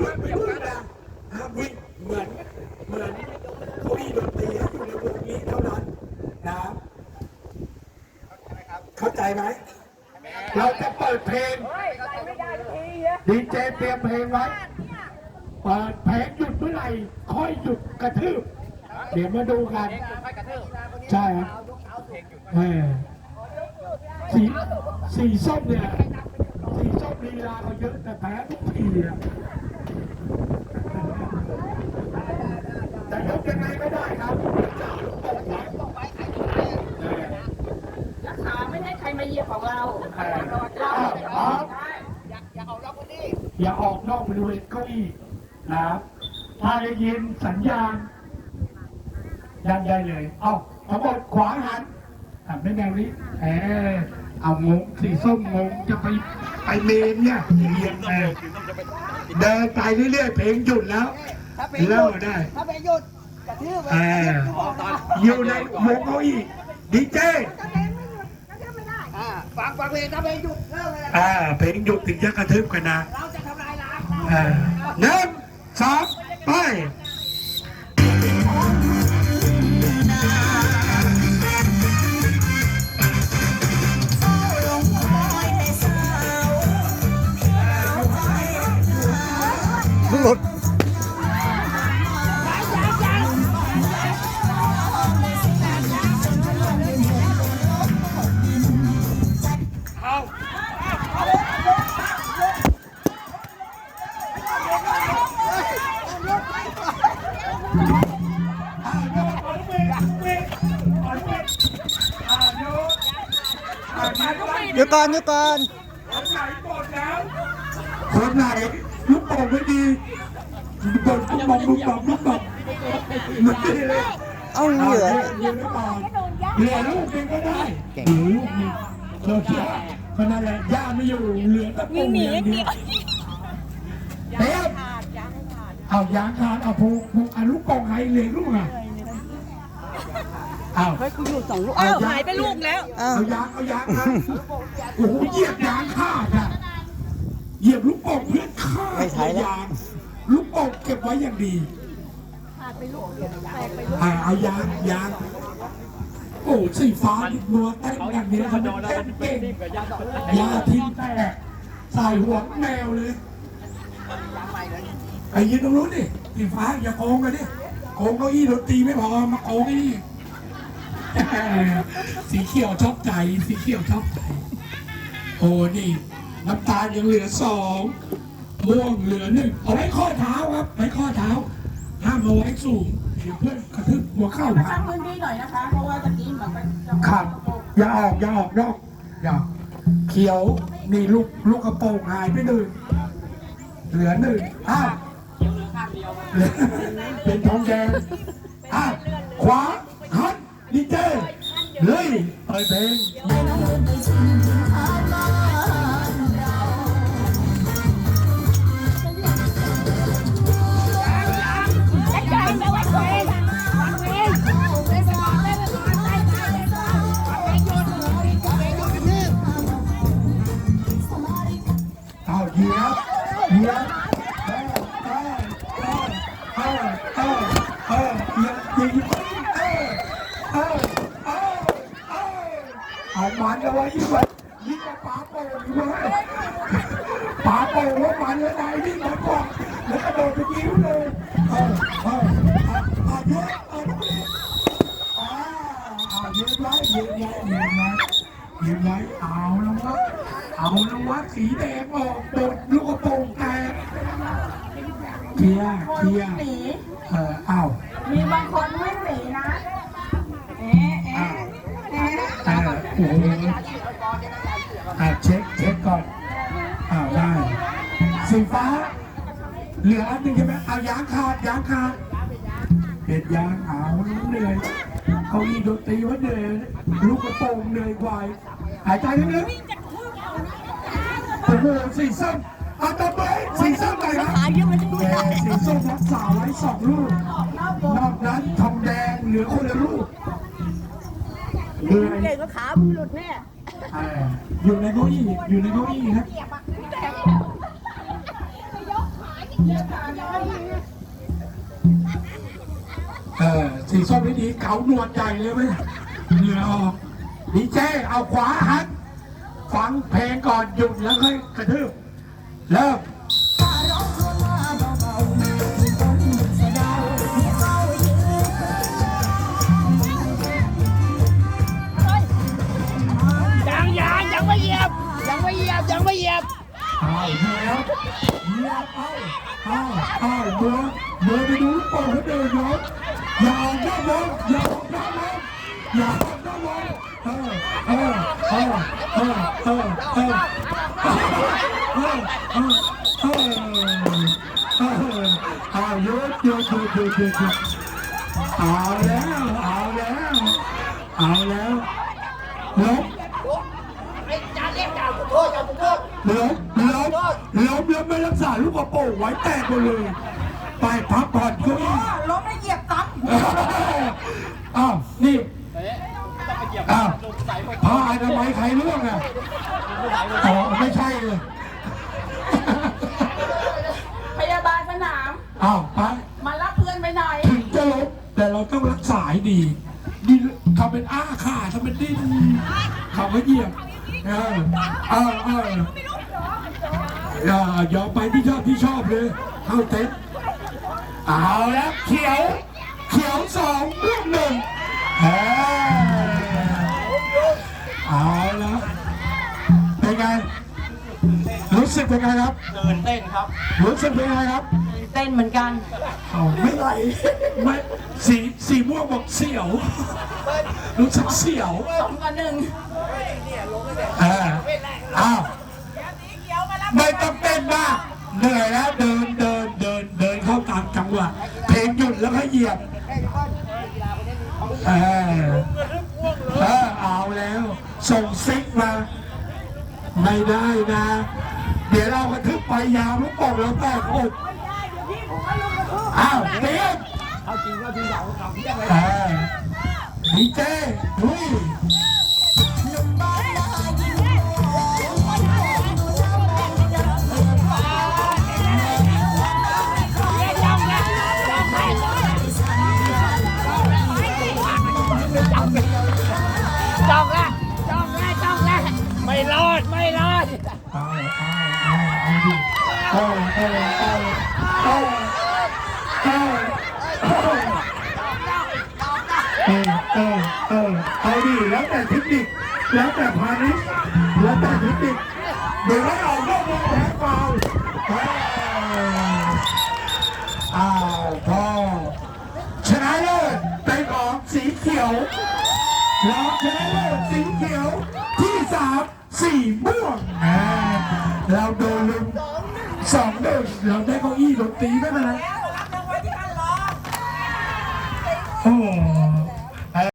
ด้วยไปด้วยนะห้ามวิ่งเหมือนเหมือนเก้าอี้ดนตรีให้อยู่ในวงนี้เท่านั้นนะเข้าใจไหมเราจะเปิดเพลงดีเจเตรียมเพลงไว้เปิดเพลงหยุดเมื่อไหร่ค่อยหยุดกระทืบเดี๋ยวมาดูกันใช่ครับเออสีสีส้มเนี่ยสีส้มลีลาเขาเยอะแต่แพ้ทุกทีอะแต่ยกยังไงก็ได้ครับจะเอาลูกโป่งไว้เออ รักษาไม่ให้ใครมาเหยียบ ของเราเออเราอ้าวอ๋อใช่อย่าออกนอกบริเวณเก้าอี้นะครับถ้าได้ยินสัญญาณยันได้เลย เอาทั้งหมดขวาหันทำได้แนวนี้เออเอางงสีส้มงงจะไปไปเมนเนี่ยเรียนเออเดินไปเรื่อยๆเพลงหยุดแล้วถ้าเป็นหเลิยุกดได้ถ้าเป็นหยุดกระทืบเอออยู่ในวงเก้าอี้ดีเจ อ่าฟังฟังเพลงถ้าเป็นหยุดเลิกเลยนะอ่าเพลงหยุดถึงจะกระทึบกันนะเราจะทำลายล้างอ่าหนึ่งสองไป หยุดก่อนหยุดก่อนคนไหนหมดแล้วคนไหนลูกโป่งไม่ดีบนลูกบอลลูกบอลลูกบอลไม่ดีเลยเอาเหลือเหลือก่อนเหลือลูกนึงก็ได้เหลือลูกนึงเชื่อเชื่อคนนั้นแหละย่าไม่อยู่เหลือแต่ปุ่มอย่างเดียวเต็มเอายางขาดเอาผูกผูกเอาลูกโป่งใครเหลือลูกอะเอาเฮ้ยกูอยู่สองลูกอ้าวหายไปลูกแล้วอ้าวเอายางเอายางมาโอ้โหเหยียบยางขาดอะเหยียบลูกโป่งเพื่อนขาดไม่ใช้แล้ว ยางลูกโป่งเก็บไว้อย่างดีอ่าเอายางยางโอ้สีฟ้านัวเต้นอย่างเนี้ยมันเต้นเก่งยาทิ้งแตกใส่หัวแมวเลยไอ้ยืนตรงนู้นดิสีฟ้าอย่าโกงกันดิโกงเก้าอี้ดนตรีไม่พอมาโกงไอ้นี่ สีเขียวชอบใจ สีเขียวชอบใจ โอ้นี่น้ำตาลยังเหลือสองม่วงเหลือหนึ่งเอาไว้ข้อเท้าครับไว้ข้อเท้าห้ามเอาไว้สูงเดี๋ยวเพื่อนกระทึบหัวเข้ามาพัตั้งงพื้นที่หน่อยนะคะ เพราะว่าตะกี้เหมือนมันครับอย่าออกอย่าออกนอกอย่าเขียวนี่ลูกลูกกระโปรงหายไปหนึ่งเหลือหนึ่งอ้าวเหลือเป็นทองแดงอ้าวขวาหัน ดีเจเลยเปิดเพลง มันเอาไว้ยิ่งกว่ายิ่งกว่าปลาโป่งอีกเว้ยปลาโป่งว่ามันแล้วนายวิ่งมันกว่าแล้วกระโดดไปยิ้วเลยเออเออเอาเยอะเอาเยอะไว้เยอะไว้เยอะไว้เยอะไว้เอาแล้ววะเอาและววะสีแดงออกโดลูกกระโปรงแตกเคลียร์เคลียร์เอออ้าวมีบางคนไม่หนีนะ เอ๊ะเอ๊ะเอ๊ะโอ้โห ก่อนอ้าวได้สีฟ้า เหลืออันหนึ่งใช่ไหมเอายางขาดยางขาดเด็ดยางเอาแล้เหนื่อยเขาอีดนตรีว่าเหนื่อยลูกกระโปรงเหนื่อยกว่าหายใจลึกๆโอ้โหสีส้มอาตบมือสีส้มหน่อยครับแดงสีส้มรักษาไว้สองลูก นอกนั้นทองแดงเหลือคนละลูกเหนื่อยก็ขามือหลุดแน่ อ่ออยู่ในเก้าอี้อยู่ในเก้าอี้ครับเออสีส้มไม่ดีเขาหนวดใหญ่เลยไหมเหงื่อออกดีเจเอาขวาหักฟังเพลงก่อนหยุดแล้วค่อยกระทืบเริ่ม เหยียบเอาเอาเอาเมื่อเมื่อไปดูลูกโป่งเขาเดินยกอย่าออกนอกวงอย่าออกนอกวงอย่าออกนอกวงเออเออเออเออเออเออเออเออเออเออเอาหยุดหยุดหยุดหยุดหยุดหยุดเอาแล้วเอาแล้วเอาแล้วลบจานเรียกจ่าขอโทษจ่าขอโทษล้ม ล้มล้มแล้วไม่รักษาลูกกระโปรงไว้แตกหมดเลย ไปพักผ่อนก็อีกล้มแล้วเหยียบซ้ำอ้าวนี่อ้าวผ้าอนามัยใครร่วงอะอ๋อไม่ใช่เลยพยาบาลสนามอ้าวไปมารับเพื่อนไปหน่อยถึงจะล้มแต่เราต้องรักษาให้ดีดีทำเป็นอ้าขาทำเป็นดิ้นเขาก็เหยียบเออเออเออ อย่ายอมไปที่ชอบที่ชอบเลย เข้าเต็นท์เอาแล้วเขียว เขียวสองลูกหนึ่งเออเอาแล้วเป็นไง รู้สึกเป็นไงครับ ตื่นเต้นครับ รู้สึกเป็นไงครับเต้นเหมือนกันเอาไม่ไหลไม่สีสีม่วงบอกเสียว รู้สึกเสียวสองกับหนึ่งเอออ้าว ไม่ต้องเต้นมากเหนื่อยแล้วเดินเดินเดินเดินเข้าตามจังหวะเพลงหยุดแล้วก็เหยียบเออเออเอาแล้ว ส่งซิกมา ไม่ได้นะ เดี๋ยวเรากระทึบไปยาวลูกโป่งแล้วแตกอกอ้าวเตรียมเอาจริงก็จริงอย่างเขาเรียกอะไรเออดีเจลุย จ้องละจ้องละจ้องละไม่รอดไม่รอดเออเออเออเอาดิแล้วแต่เทคนิคแล้วแต่พาณิชย์แล้วแต่เทคนิคเดี๋ยวให้ออกนอกวงแพ้ฟาวล์เอออ้าวพอชนะเลิศเป็นของสีเขียว รองชนะเลิศสีเขียวที่สามสี่ม่วงอ่าเราโดนลุมสองหนึ่งเราได้เก้าอี้ดนตรีไม่เป็นไร โอ้